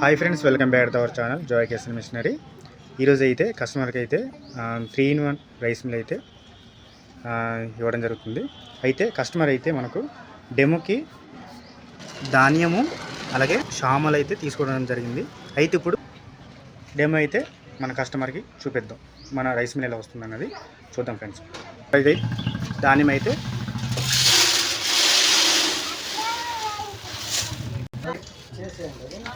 Hi friends welcome back to our channel Joy కేసన్ machinery ఈరోజు అయితే కస్టమర్కి అయితే three in one rice mill అయితే ఇవ్వడం జరుగుతుంది. అయితే కస్టమర్ అయితే మనకు డెమోకి ధాన్యము అలాగే షామలు అయితే తీసుకోవడం జరిగింది. అయితే ఇప్పుడు డెమో అయితే మన కస్టమర్కి చూపిద్దాం. మన రైస్ మిల్ ఎలా వస్తుంది అన్నది చూద్దాం ఫ్రెండ్స్ అయితే ధాన్యం అయితే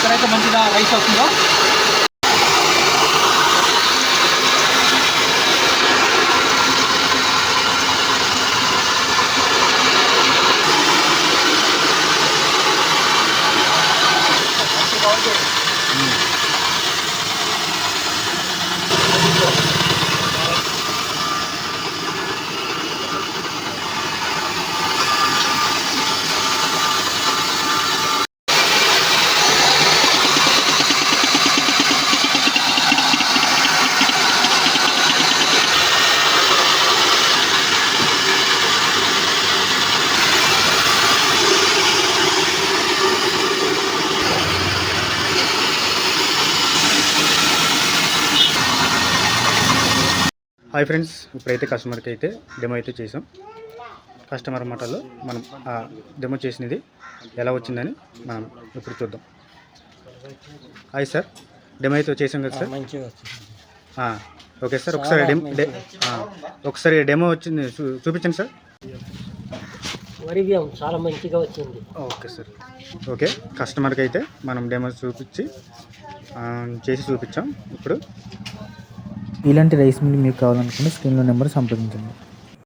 ఎక్కడైతే మంచిగా రైస్ వస్తుందో హాయ్ ఫ్రెండ్స్ ఇప్పుడైతే కస్టమర్కి అయితే డెమో అయితే చేసాం కస్టమర్ మాటల్లో మనం ఆ డెమో చేసినది ఎలా వచ్చిందని మనం ఇప్పుడు చూద్దాం. హాయ్ సార్ డెమో అయితే చేసాం కదా సార్ ఓకే సార్ ఒకసారి డెమ్ ఒకసారి డెమో వచ్చింది చూ- చూపించండి సార్ వరి బియ్యం చాలా మంచిగా వచ్చింది. ఓకే సార్ ఓకే కస్టమర్కి అయితే మనం డెమో చూపించి చేసి చూపించాం. ఇప్పుడు ఇలాంటి రైస్ మిల్ మీకు కావాలనుకుంటే స్క్రీన్లో నెంబర్ సంప్రదించండి.